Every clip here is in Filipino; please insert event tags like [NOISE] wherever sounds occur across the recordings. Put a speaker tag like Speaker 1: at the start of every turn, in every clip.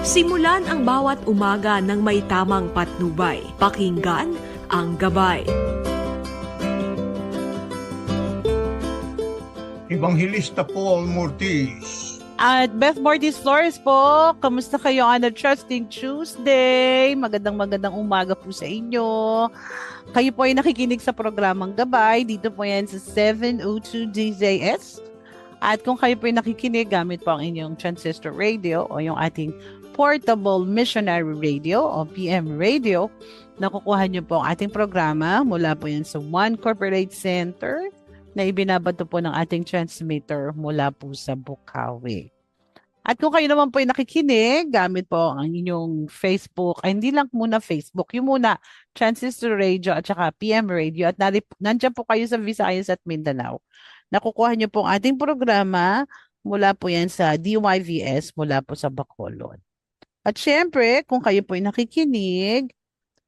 Speaker 1: Simulan ang bawat umaga ng may tamang patnubay. Pakinggan ang gabay.
Speaker 2: Evangelista Paul Mortiz.
Speaker 3: At Beth Mortis Flores po, kamusta kayo on a Trusting Tuesday? Magandang magandang umaga po sa inyo. Kayo po ay nakikinig sa programang Gabay. Dito po yan sa 702 DZS. At kung kayo po ay nakikinig, gamit po ang inyong transistor radio o yung ating portable missionary radio o PM radio, nakukuha niyo po ang ating programa mula po yan sa One Corporate Center na ibinabato po ng ating transmitter mula po sa Bukawi. At kung kayo naman po ay nakikinig, gamit po ang inyong Facebook, ay hindi lang muna Facebook, yung muna Transistor Radio at saka PM Radio at nari, nandiyan po kayo sa Visayas at Mindanao. Nakukuha niyo po ang ating programa mula po yan sa DYVS mula po sa Bacolod. At syempre, kung kayo po ay nakikinig,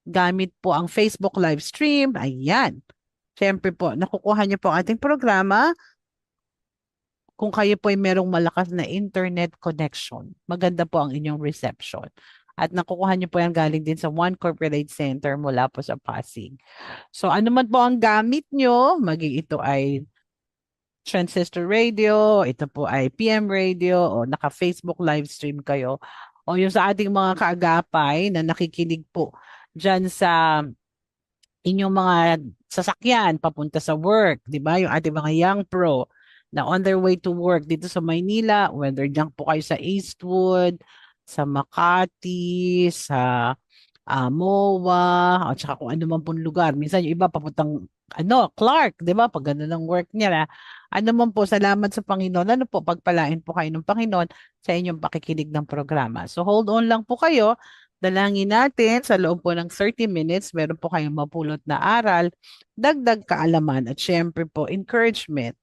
Speaker 3: gamit po ang Facebook live stream, ayan, Siyempre po, nakukuha niyo po ang ating programa kung kayo po ay merong malakas na internet connection. Maganda po ang inyong reception. At nakukuha niyo po yan galing din sa One Corporate Center mula po sa Pasig. So ano man po ang gamit niyo, maging ito ay transistor radio, ito po ay PM radio, o naka-Facebook live stream kayo, o yung sa ating mga kaagapay na nakikinig po dyan sa inyong mga sasakyan papunta sa work, 'di ba? Yung ating mga young pro na on their way to work dito sa Maynila, whether diyan po kayo sa Eastwood, sa Makati, sa uh, MOA, at saka kung ano man pong lugar. Minsan yung iba papuntang ano, Clark, 'di ba? Pag ganun ang work niya, ano man po, salamat sa Panginoon. Ano po, pagpalain po kayo ng Panginoon sa inyong pakikinig ng programa. So hold on lang po kayo Dalangin natin sa loob po ng 30 minutes, meron po kayong mapulot na aral, dagdag kaalaman at syempre po encouragement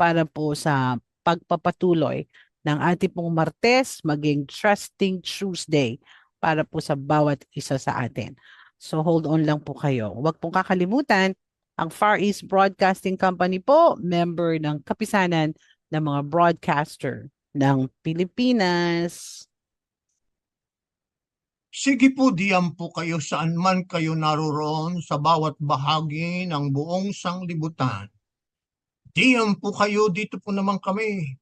Speaker 3: para po sa pagpapatuloy ng ating pong Martes maging Trusting Tuesday para po sa bawat isa sa atin. So hold on lang po kayo. Huwag pong kakalimutan, ang Far East Broadcasting Company po, member ng kapisanan ng mga broadcaster ng Pilipinas,
Speaker 2: Sige po diyan po kayo saan man kayo naroroon sa bawat bahagi ng buong sanglibutan. Diyan po kayo, dito po naman kami.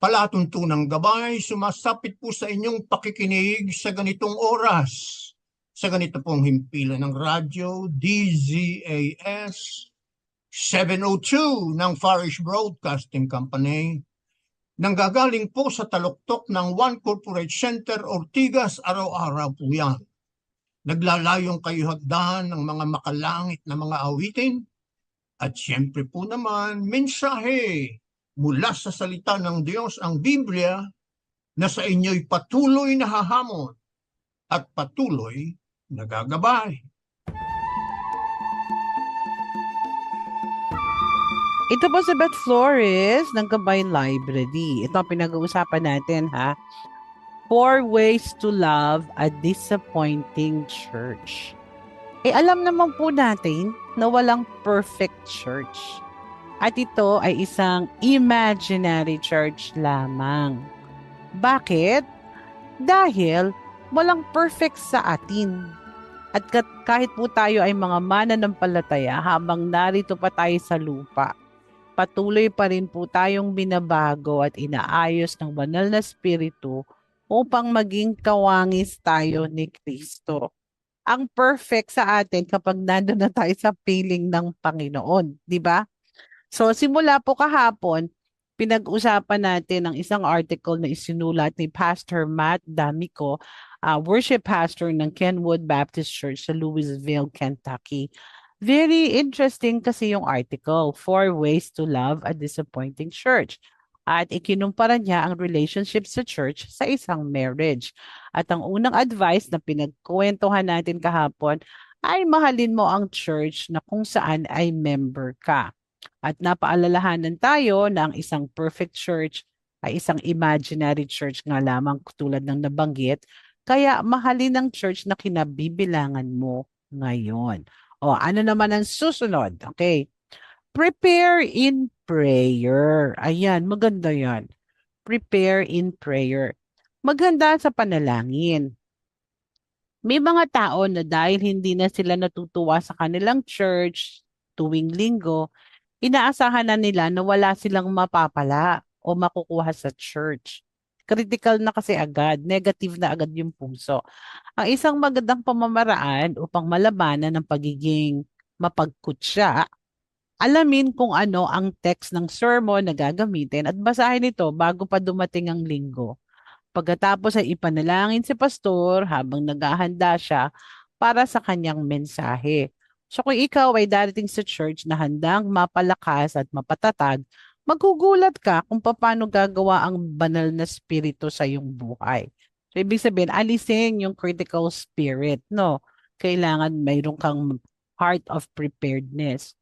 Speaker 2: Palatuntunang gabay, sumasapit po sa inyong pakikinig sa ganitong oras. Sa ganito pong himpilan ng radyo, DZAS 702 ng Farish Broadcasting Company nanggagaling po sa taluktok ng One Corporate Center Ortigas araw-araw po yan. Naglalayong kayo hagdan ng mga makalangit na mga awitin at siyempre po naman mensahe mula sa salita ng Diyos ang Biblia na sa inyo'y patuloy na hahamon at patuloy nagagabay.
Speaker 3: Ito po si Beth Flores ng Gabay Library. Ito ang pinag-uusapan natin ha. Four ways to love a disappointing church. Eh alam naman po natin na walang perfect church. At ito ay isang imaginary church lamang. Bakit? Dahil walang perfect sa atin. At kahit po tayo ay mga mananampalataya habang narito pa tayo sa lupa, patuloy pa rin po tayong binabago at inaayos ng banal na spiritu upang maging kawangis tayo ni Kristo. Ang perfect sa atin kapag nandun na tayo sa piling ng Panginoon, di ba? So simula po kahapon, pinag-usapan natin ang isang article na isinulat ni Pastor Matt D'Amico, uh, worship pastor ng Kenwood Baptist Church sa Louisville, Kentucky. Very interesting kasi yung article, Four Ways to Love a Disappointing Church. At ikinumpara niya ang relationship sa church sa isang marriage. At ang unang advice na pinagkwentuhan natin kahapon ay mahalin mo ang church na kung saan ay member ka. At napaalalahanan tayo na ang isang perfect church ay isang imaginary church nga lamang tulad ng nabanggit. Kaya mahalin ang church na kinabibilangan mo ngayon. O, ano naman ang susunod? Okay. Prepare in prayer. Ayan, maganda yan. Prepare in prayer. maghanda sa panalangin. May mga tao na dahil hindi na sila natutuwa sa kanilang church tuwing linggo, inaasahan na nila na wala silang mapapala o makukuha sa church. Critical na kasi agad, negative na agad yung puso. Ang isang magandang pamamaraan upang malabanan ng pagiging mapagkutsa, alamin kung ano ang text ng sermon na gagamitin at basahin ito bago pa dumating ang linggo. Pagkatapos ay ipanalangin si pastor habang naghahanda siya para sa kanyang mensahe. So kung ikaw ay darating sa church na handang mapalakas at mapatatag, magugulat ka kung paano gagawa ang banal na spirito sa iyong buhay. So ibig sabihin, alisin yung critical spirit, no? Kailangan mayroon kang heart of preparedness.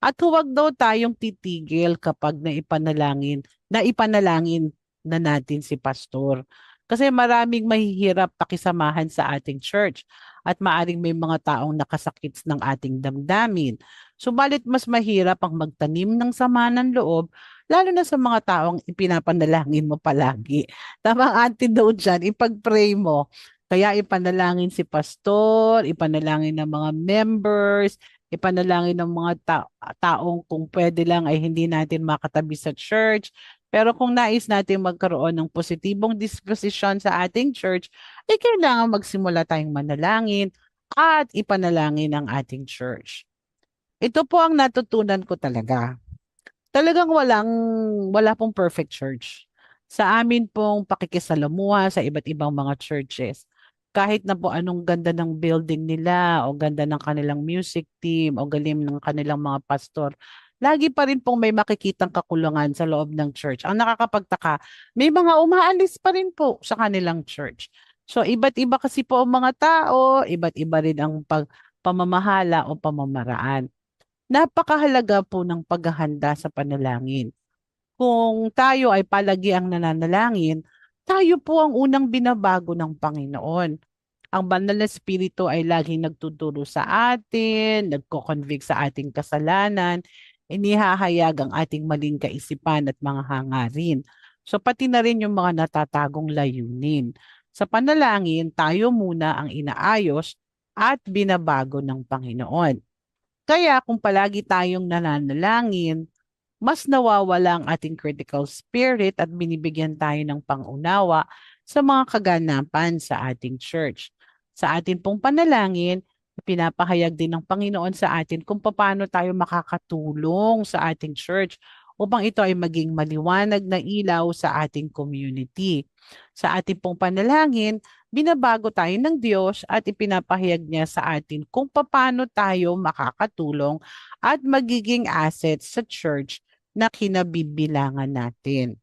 Speaker 3: At huwag daw tayong titigil kapag naipanalangin, na ipanalangin na natin si pastor. Kasi maraming mahihirap pakisamahan sa ating church at maaring may mga taong nakasakit ng ating damdamin. Subalit mas mahirap ang magtanim ng sama ng loob, lalo na sa mga taong ipinapanalangin mo palagi. [LAUGHS] Tamang antidote dyan, ipag-pray mo. Kaya ipanalangin si pastor, ipanalangin ng mga members, ipanalangin ng mga ta- taong kung pwede lang ay hindi natin makatabi sa church. Pero kung nais natin magkaroon ng positibong disposition sa ating church, ay kailangan magsimula tayong manalangin at ipanalangin ang ating church. Ito po ang natutunan ko talaga. Talagang walang, wala pong perfect church. Sa amin pong pakikisalamuha sa iba't ibang mga churches, kahit na po anong ganda ng building nila o ganda ng kanilang music team o galim ng kanilang mga pastor, lagi pa rin pong may makikitang kakulangan sa loob ng church. Ang nakakapagtaka, may mga umaalis pa rin po sa kanilang church. So, iba't iba kasi po ang mga tao, iba't iba rin ang pag, pamamahala o pamamaraan. Napakahalaga po ng paghahanda sa panalangin. Kung tayo ay palagi ang nananalangin, tayo po ang unang binabago ng Panginoon. Ang banal na spirito ay laging nagtuturo sa atin, nagko-convict sa ating kasalanan, inihahayag ang ating maling kaisipan at mga hangarin. So pati na rin yung mga natatagong layunin. Sa panalangin, tayo muna ang inaayos at binabago ng Panginoon. Kaya kung palagi tayong nananalangin, mas nawawala ang ating critical spirit at binibigyan tayo ng pangunawa sa mga kaganapan sa ating church. Sa atin pong panalangin, pinapahayag din ng Panginoon sa atin kung paano tayo makakatulong sa ating church upang ito ay maging maliwanag na ilaw sa ating community. Sa ating pong panalangin, binabago tayo ng Diyos at ipinapahayag niya sa atin kung paano tayo makakatulong at magiging asset sa church na kinabibilangan natin.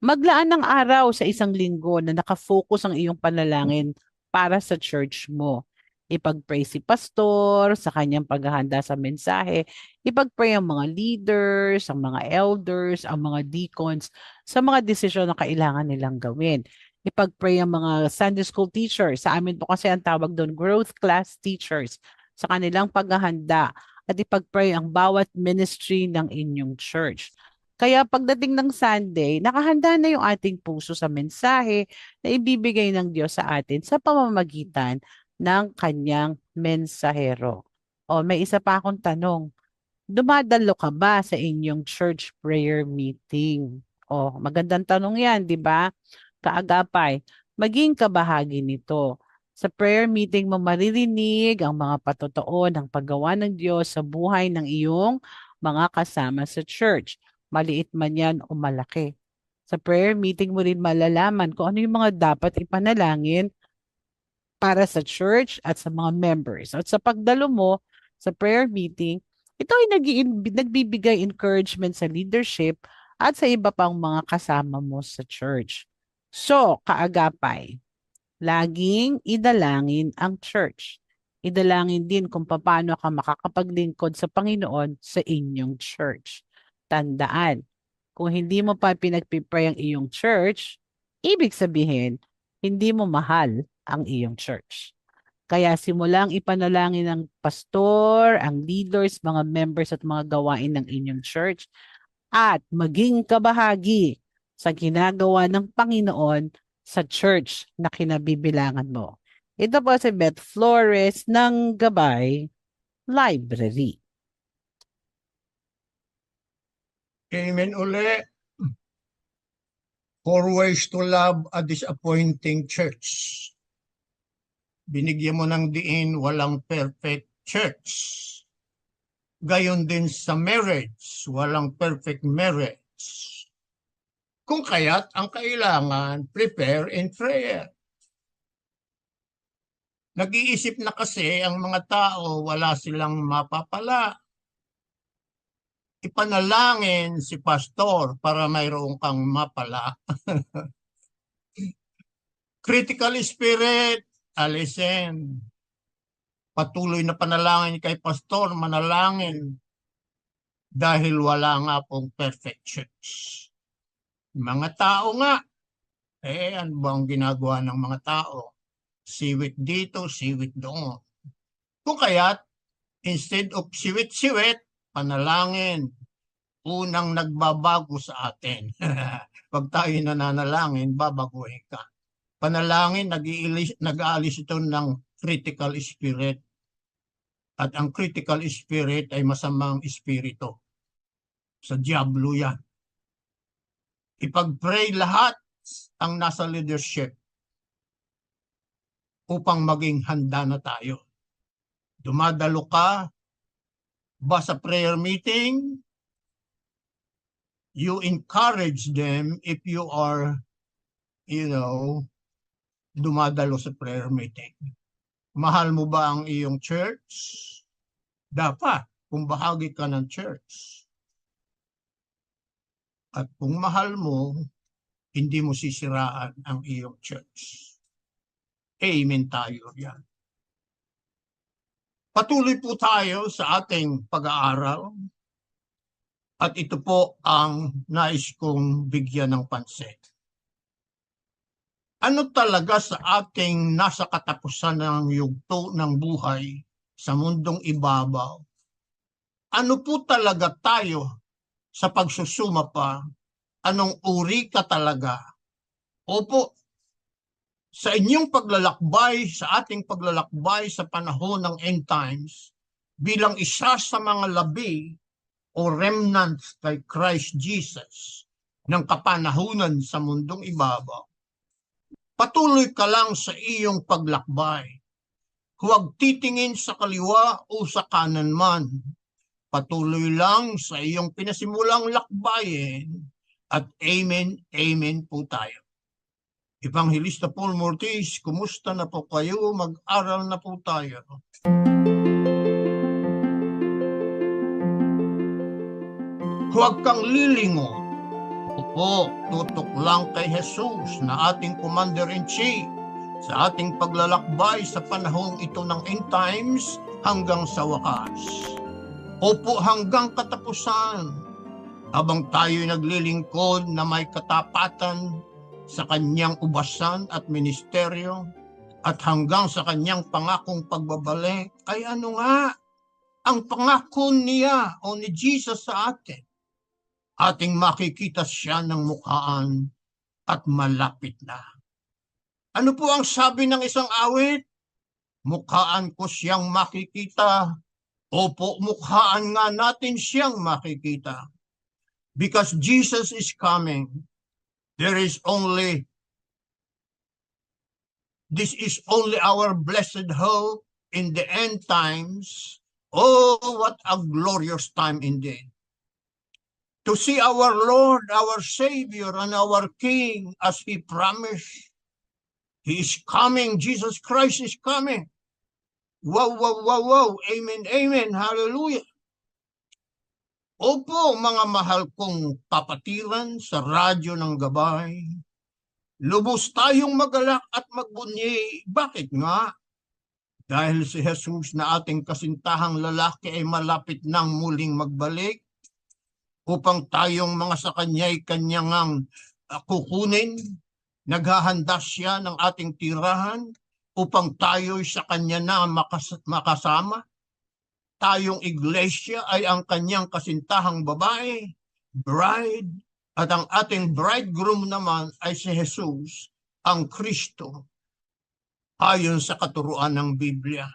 Speaker 3: Maglaan ng araw sa isang linggo na nakafocus ang iyong panalangin para sa church mo. Ipag-pray si pastor sa kanyang paghahanda sa mensahe. Ipag-pray ang mga leaders, ang mga elders, ang mga deacons sa mga desisyon na kailangan nilang gawin. Ipag-pray ang mga Sunday school teachers. Sa amin po kasi ang tawag doon, growth class teachers sa kanilang paghahanda at ipag-pray ang bawat ministry ng inyong church. Kaya pagdating ng Sunday, nakahanda na yung ating puso sa mensahe na ibibigay ng Diyos sa atin sa pamamagitan ng kanyang mensahero. O may isa pa akong tanong. Dumadalo ka ba sa inyong church prayer meeting? O magandang tanong yan, di ba? Kaagapay, maging kabahagi nito. Sa prayer meeting mo maririnig ang mga patotoo ng paggawa ng Diyos sa buhay ng iyong mga kasama sa church maliit man yan o malaki. Sa prayer meeting mo rin malalaman kung ano yung mga dapat ipanalangin para sa church at sa mga members. At sa pagdalo mo sa prayer meeting, ito ay nag nagbibigay encouragement sa leadership at sa iba pang mga kasama mo sa church. So, kaagapay, laging idalangin ang church. Idalangin din kung paano ka makakapaglingkod sa Panginoon sa inyong church tandaan, kung hindi mo pa pinagpipray ang iyong church, ibig sabihin, hindi mo mahal ang iyong church. Kaya simulang ipanalangin ng pastor, ang leaders, mga members at mga gawain ng inyong church at maging kabahagi sa ginagawa ng Panginoon sa church na kinabibilangan mo. Ito po si Beth Flores ng Gabay Library.
Speaker 2: Amen uli. Four ways to love a disappointing church. Binigyan mo ng diin, walang perfect church. Gayon din sa marriage, walang perfect marriage. Kung kaya't ang kailangan, prepare in prayer. Nag-iisip na kasi ang mga tao, wala silang mapapala ipanalangin si pastor para mayroong kang mapala. [LAUGHS] Critical spirit, alisin. Patuloy na panalangin kay pastor, manalangin. Dahil wala nga pong perfect church. Mga tao nga, eh ano ba ang ginagawa ng mga tao? Siwit dito, siwit doon. Kung kaya't, instead of siwit-siwit, panalangin. Unang nagbabago sa atin. [LAUGHS] Pag tayo nananalangin, babaguhin ka. Panalangin, nag-aalis, ito ng critical spirit. At ang critical spirit ay masamang espiritu. Sa Diablo yan. Ipag-pray lahat ang nasa leadership upang maging handa na tayo. Dumadalo ka ba sa prayer meeting, you encourage them if you are, you know, dumadalo sa prayer meeting. Mahal mo ba ang iyong church? Dapat, kung bahagi ka ng church. At kung mahal mo, hindi mo sisiraan ang iyong church. Amen tayo yan. Patuloy po tayo sa ating pag-aaral at ito po ang nais kong bigyan ng pansin. Ano talaga sa ating nasa katapusan ng yugto ng buhay sa mundong ibabaw? Ano po talaga tayo sa pagsusuma pa? Anong uri ka talaga? Opo, sa inyong paglalakbay, sa ating paglalakbay sa panahon ng end times, bilang isa sa mga labi o remnants kay Christ Jesus ng kapanahunan sa mundong ibabaw, patuloy ka lang sa iyong paglakbay. Huwag titingin sa kaliwa o sa kanan man. Patuloy lang sa iyong pinasimulang lakbayin at amen, amen po tayo. Evangelista Paul Mortis, kumusta na po kayo? Mag-aral na po tayo. Huwag kang lilingon. Opo, tutok lang kay Jesus na ating Commander-in-Chief sa ating paglalakbay sa panahong ito ng end times hanggang sa wakas. Opo, hanggang katapusan, habang tayo'y naglilingkod na may katapatan sa kanyang ubasan at ministeryo at hanggang sa kanyang pangakong pagbabalik ay ano nga ang pangako niya o ni Jesus sa atin. Ating makikita siya ng mukhaan at malapit na. Ano po ang sabi ng isang awit? Mukhaan ko siyang makikita. Opo, mukhaan nga natin siyang makikita. Because Jesus is coming there is only this is only our blessed hope in the end times. Oh, what a glorious time indeed. To see our Lord, our Savior, and our King as He promised. He is coming. Jesus Christ is coming. Wow, wow, wow, wow. Amen, amen. Hallelujah. Opo, mga mahal kong kapatiran sa radyo ng gabay. Lubos tayong magalak at magbunyi. Bakit nga? Dahil si Jesus na ating kasintahang lalaki ay malapit nang muling magbalik upang tayong mga sa kanya'y kanyang uh, kukunin. Naghahanda siya ng ating tirahan upang tayo'y sa kanya na makas- makasama tayong iglesia ay ang kanyang kasintahang babae, bride, At ang ating bridegroom naman ay si Jesus, ang Kristo, ayon sa katuruan ng Biblia.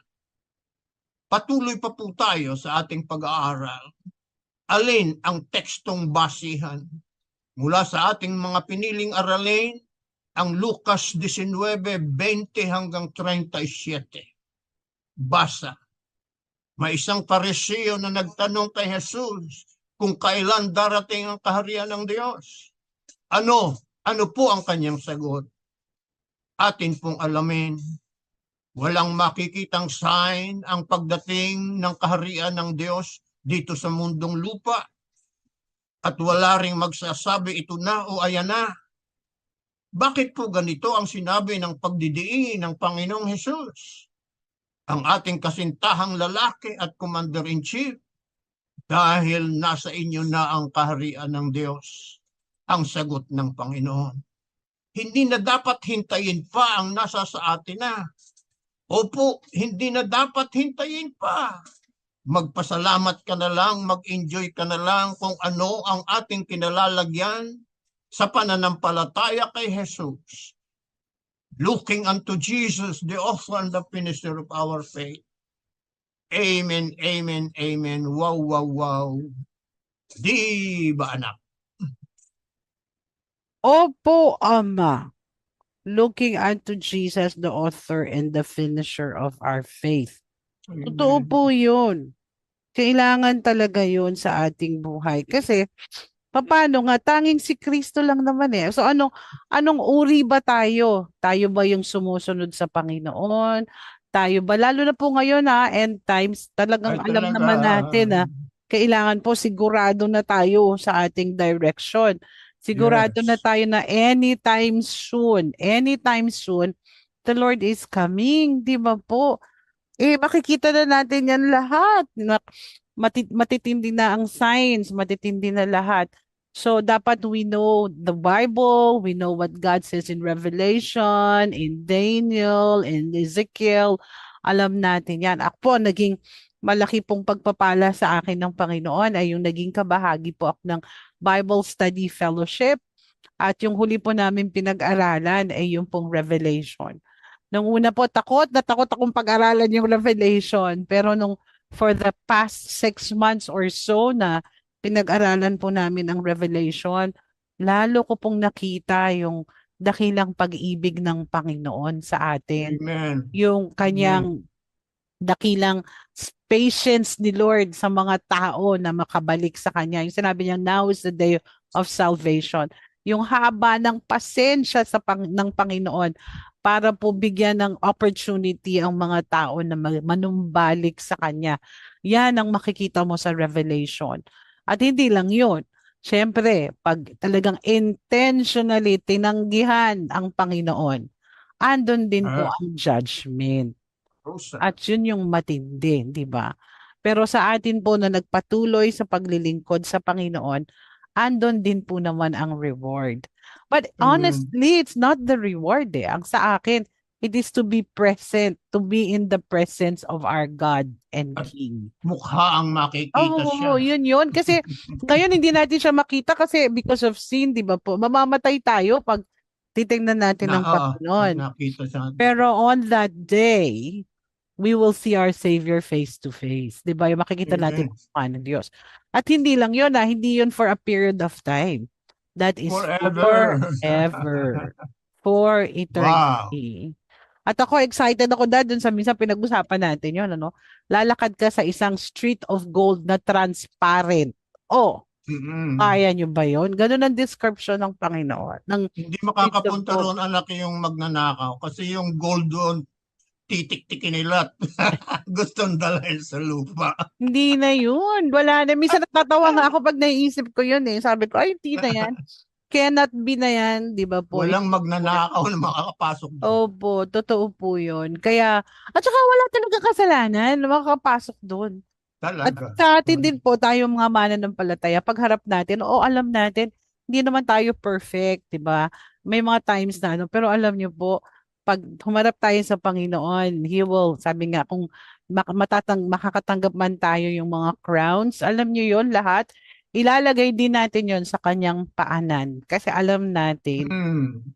Speaker 2: Patuloy pa po tayo sa ating pag-aaral. Alin ang tekstong basihan? Mula sa ating mga piniling aralin, ang Lucas 19:20 hanggang 37. Basa. May isang pareseo na nagtanong kay Jesus kung kailan darating ang kaharian ng Diyos. Ano? Ano po ang kanyang sagot? Atin pong alamin. Walang makikitang sign ang pagdating ng kaharian ng Diyos dito sa mundong lupa. At wala ring magsasabi ito na o ayan na. Bakit po ganito ang sinabi ng pagdidiin ng Panginoong Hesus? Ang ating kasintahang lalaki at commander-in-chief dahil nasa inyo na ang kaharian ng Diyos. Ang sagot ng Panginoon. Hindi na dapat hintayin pa ang nasa sa atin na. Opo, hindi na dapat hintayin pa. Magpasalamat ka na lang, mag-enjoy ka na lang kung ano ang ating kinalalagyan sa pananampalataya kay Jesus. Looking unto Jesus, the author and the finisher of our faith. Amen, amen, amen. Wow, wow, wow. Di ba anak?
Speaker 3: Opo, Ama. Looking unto Jesus, the author and the finisher of our faith. Totoo po yun. Kailangan talaga yun sa ating buhay. Kasi, paano nga, tanging si Kristo lang naman eh. So, anong, anong uri ba tayo? Tayo ba yung sumusunod sa Panginoon? Tayo ba? Lalo na po ngayon ha, end times, talagang
Speaker 2: Ay,
Speaker 3: alam
Speaker 2: talaga.
Speaker 3: naman natin ha, kailangan po sigurado na tayo sa ating direction. Sigurado na
Speaker 2: Yes.
Speaker 3: tayo na anytime soon, anytime soon, the Lord is coming, di ba po? Eh, makikita na natin yan lahat. Na, mati, matitindi na ang signs, matitindi na lahat. So, dapat we know the Bible, we know what God says in Revelation, in Daniel, in Ezekiel. Alam natin yan. Ako po, naging malaki pong pagpapala sa akin ng Panginoon ay yung naging kabahagi po ako ng Bible Study Fellowship. At yung huli po namin pinag-aralan ay yung pong Revelation. Nung una po, takot na takot akong pag-aralan yung Revelation. Pero nung for the past six months or so na pinag-aralan po namin ang Revelation, lalo ko pong nakita yung dakilang pag-ibig ng Panginoon sa atin
Speaker 2: Amen.
Speaker 3: yung kanyang dakilang patience ni Lord sa mga tao na makabalik sa kanya. Yung sinabi niya, now is the day of salvation. Yung haba ng pasensya sa pang, ng Panginoon para po bigyan ng opportunity ang mga tao na ma- manumbalik sa kanya. Yan ang makikita mo sa Revelation. At hindi lang yun. Siyempre, pag talagang intentionally tinanggihan ang Panginoon, andun din po
Speaker 2: Ah.
Speaker 3: ang judgment. At yun yung matindi, di ba? Pero sa atin po na nagpatuloy sa paglilingkod sa Panginoon, andon din po naman ang reward. But
Speaker 2: Amen.
Speaker 3: honestly, it's not the reward eh. Ang sa akin, it is to be present, to be in the presence of our God and
Speaker 2: At
Speaker 3: King.
Speaker 2: Mukha ang makikita
Speaker 3: Oo,
Speaker 2: siya.
Speaker 3: yun yun. Kasi [LAUGHS] ngayon hindi natin siya makita kasi because of sin, di ba po? Mamamatay tayo pag titingnan natin
Speaker 2: Na,
Speaker 3: ang
Speaker 2: oo,
Speaker 3: Panginoon. Pero on that day, we will see our Savior face to face. 'Di ba? Yung makikita natin
Speaker 2: Amen.
Speaker 3: ang mukha ng Diyos. At hindi lang 'yon, ah, hindi 'yon for a period of time. That is
Speaker 2: Forever.
Speaker 3: forever. For eternity. At ako excited ako dahil dun sa minsan pinag-usapan natin 'yon, ano? Lalakad ka sa isang street of gold na transparent. Oh,
Speaker 2: Mm-mm.
Speaker 3: kaya nyo ba 'yon? Ganun ang description ng Panginoon. Ng
Speaker 2: Hindi makakapunta roon anak yung magnanakaw kasi yung gold doon titik-tikin nila at [LAUGHS] gustong dalhin sa lupa.
Speaker 3: Hindi na yun. Wala na. Minsan natatawa nga ako pag naiisip ko yun eh. Sabi ko, ay, hindi na yan. Cannot be na yan. Di ba po?
Speaker 2: Walang magnanakaw na makakapasok doon.
Speaker 3: Opo, totoo po yun. Kaya, at saka wala talaga kasalanan na makakapasok doon. At
Speaker 2: Talaga.
Speaker 3: sa atin din po, tayo mga mananampalataya, pagharap natin, o alam natin, hindi naman tayo perfect, di ba? May mga times na ano, pero alam niyo po, pag humarap tayo sa Panginoon, He will, sabi nga, kung matatang, makakatanggap man tayo yung mga crowns, alam niyo yon lahat, ilalagay din natin yon sa kanyang paanan. Kasi alam natin,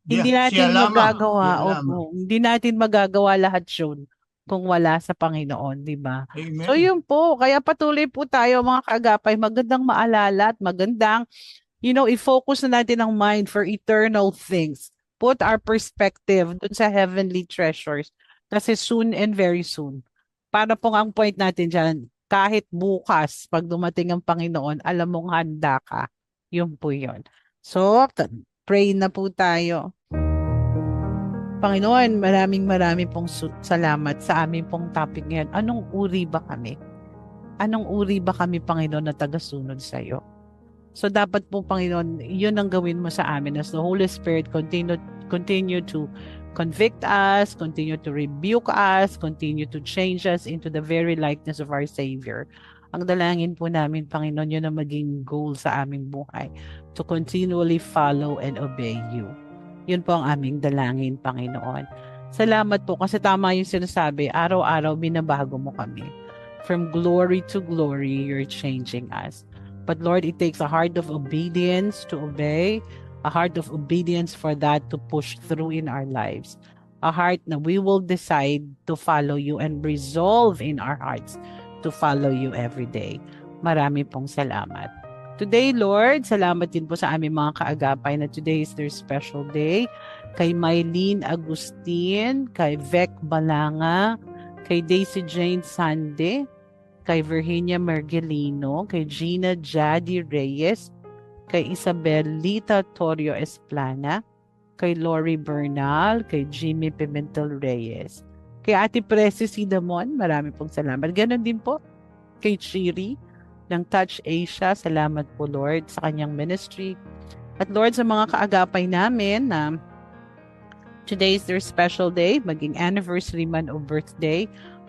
Speaker 3: hindi
Speaker 2: Yeah,
Speaker 3: natin
Speaker 2: siya lamang,
Speaker 3: magagawa, opo, hindi natin magagawa lahat yun kung wala sa Panginoon, di ba? So yun po, kaya patuloy po tayo mga kaagapay, magandang maalala at magandang, you know, i-focus na natin ang mind for eternal things. Put our perspective dun sa heavenly treasures. Kasi soon and very soon. Para pong ang point natin dyan, kahit bukas, pag dumating ang Panginoon, alam mong handa ka. Yun po yun. So, pray na po tayo. Panginoon, maraming maraming pong salamat sa aming pong topic ngayon. Anong uri ba kami? Anong uri ba kami, Panginoon, na tagasunod sa iyo? So dapat po, Panginoon, yun ang gawin mo sa amin as the Holy Spirit continue, continue to convict us, continue to rebuke us, continue to change us into the very likeness of our Savior. Ang dalangin po namin, Panginoon, yun ang maging goal sa aming buhay, to continually follow and obey you. Yun po ang aming dalangin, Panginoon. Salamat po kasi tama yung sinasabi, araw-araw binabago mo kami. From glory to glory, you're changing us. But Lord, it takes a heart of obedience to obey, a heart of obedience for that to push through in our lives. A heart na we will decide to follow you and resolve in our hearts to follow you every day. Marami pong salamat. Today, Lord, salamat din po sa aming mga kaagapay na today is their special day. Kay Mylene Agustin, kay Vec Balanga, kay Daisy Jane Sande, kay Virginia Mergelino, kay Gina Jadi Reyes, kay Isabel Lita Torio Esplana, kay Lori Bernal, kay Jimmy Pimentel Reyes, kay Ate Precious Sidamon, marami pong salamat. Ganon din po kay Chiri ng Touch Asia, salamat po Lord sa kanyang ministry. At Lord sa mga kaagapay namin na today is their special day, maging anniversary man o birthday.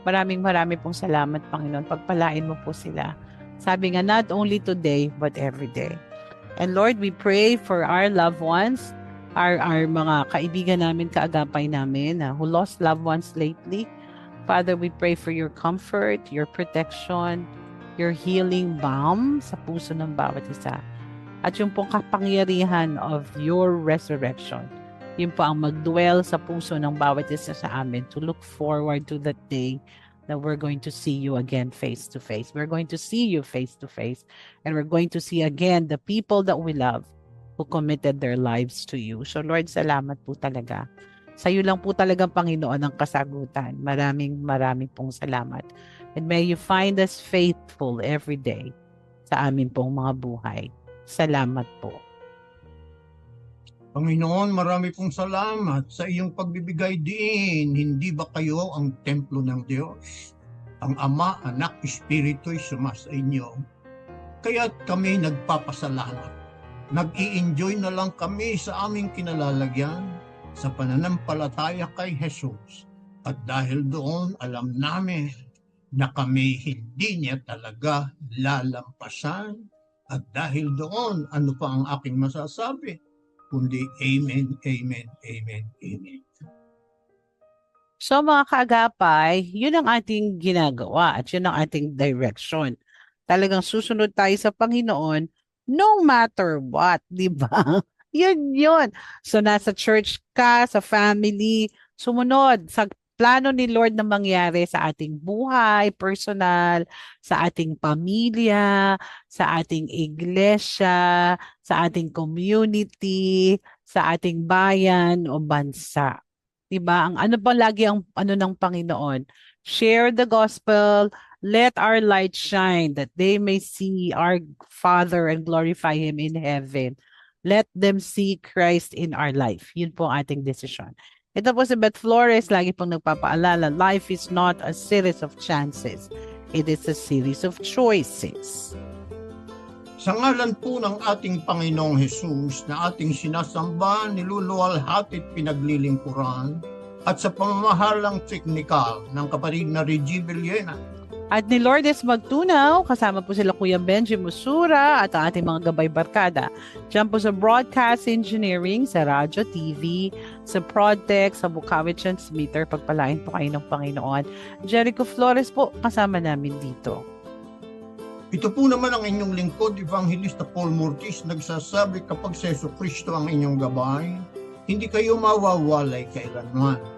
Speaker 3: Maraming marami pong salamat, Panginoon. Pagpalain mo po sila. Sabi nga, not only today, but every day. And Lord, we pray for our loved ones, our, our mga kaibigan namin, kaagapay namin, uh, who lost loved ones lately. Father, we pray for your comfort, your protection, your healing balm sa puso ng bawat isa. At yung pong kapangyarihan of your resurrection. Yun po ang magdwell sa puso ng bawat isa sa amin to look forward to that day that we're going to see you again face to face. We're going to see you face to face. And we're going to see again the people that we love who committed their lives to you. So Lord, salamat po talaga. Sa iyo lang po talagang Panginoon ang kasagutan. Maraming maraming pong salamat. And may you find us faithful every day sa amin pong mga buhay. Salamat po.
Speaker 2: Panginoon, marami pong salamat sa iyong pagbibigay din. Hindi ba kayo ang templo ng Diyos? Ang Ama, Anak, Espiritu'y sumasa inyo. Kaya't kami nagpapasalamat. Nag-i-enjoy na lang kami sa aming kinalalagyan sa pananampalataya kay Jesus. At dahil doon, alam namin na kami hindi niya talaga lalampasan. At dahil doon, ano pa ang aking masasabi? Kundi Amen, Amen, Amen, Amen.
Speaker 3: So mga kaagapay, yun ang ating ginagawa at yun ang ating direction. Talagang susunod tayo sa Panginoon no matter what, di ba? [LAUGHS] yun yun. So nasa church ka, sa family, sumunod sa plano ni Lord na mangyari sa ating buhay, personal, sa ating pamilya, sa ating iglesia, sa ating community, sa ating bayan o bansa. 'Di ba? Ang ano pa lagi ang ano ng Panginoon? Share the gospel, let our light shine that they may see our Father and glorify him in heaven. Let them see Christ in our life. Yun po ang ating decision. Ito po si Beth Flores, lagi pong nagpapaalala, life is not a series of chances. It is a series of choices.
Speaker 2: Sa ngalan po ng ating Panginoong Hesus na ating sinasamba, niluluwalhati at pinaglilingkuran at sa pamamahalang teknikal ng kapatid na Reggie Villena,
Speaker 3: At ni Lourdes Magtunaw, kasama po sila Kuya Benji Musura at ang ating mga gabay barkada. Diyan po sa Broadcast Engineering, sa Radyo TV, sa Prodtech, sa Bukawi Transmitter, pagpalain po kayo ng Panginoon. Jericho Flores po, kasama namin dito.
Speaker 2: Ito po naman ang inyong lingkod, Evangelista Paul Mortis, nagsasabi kapag sa Kristo ang inyong gabay, hindi kayo mawawalay kailanman.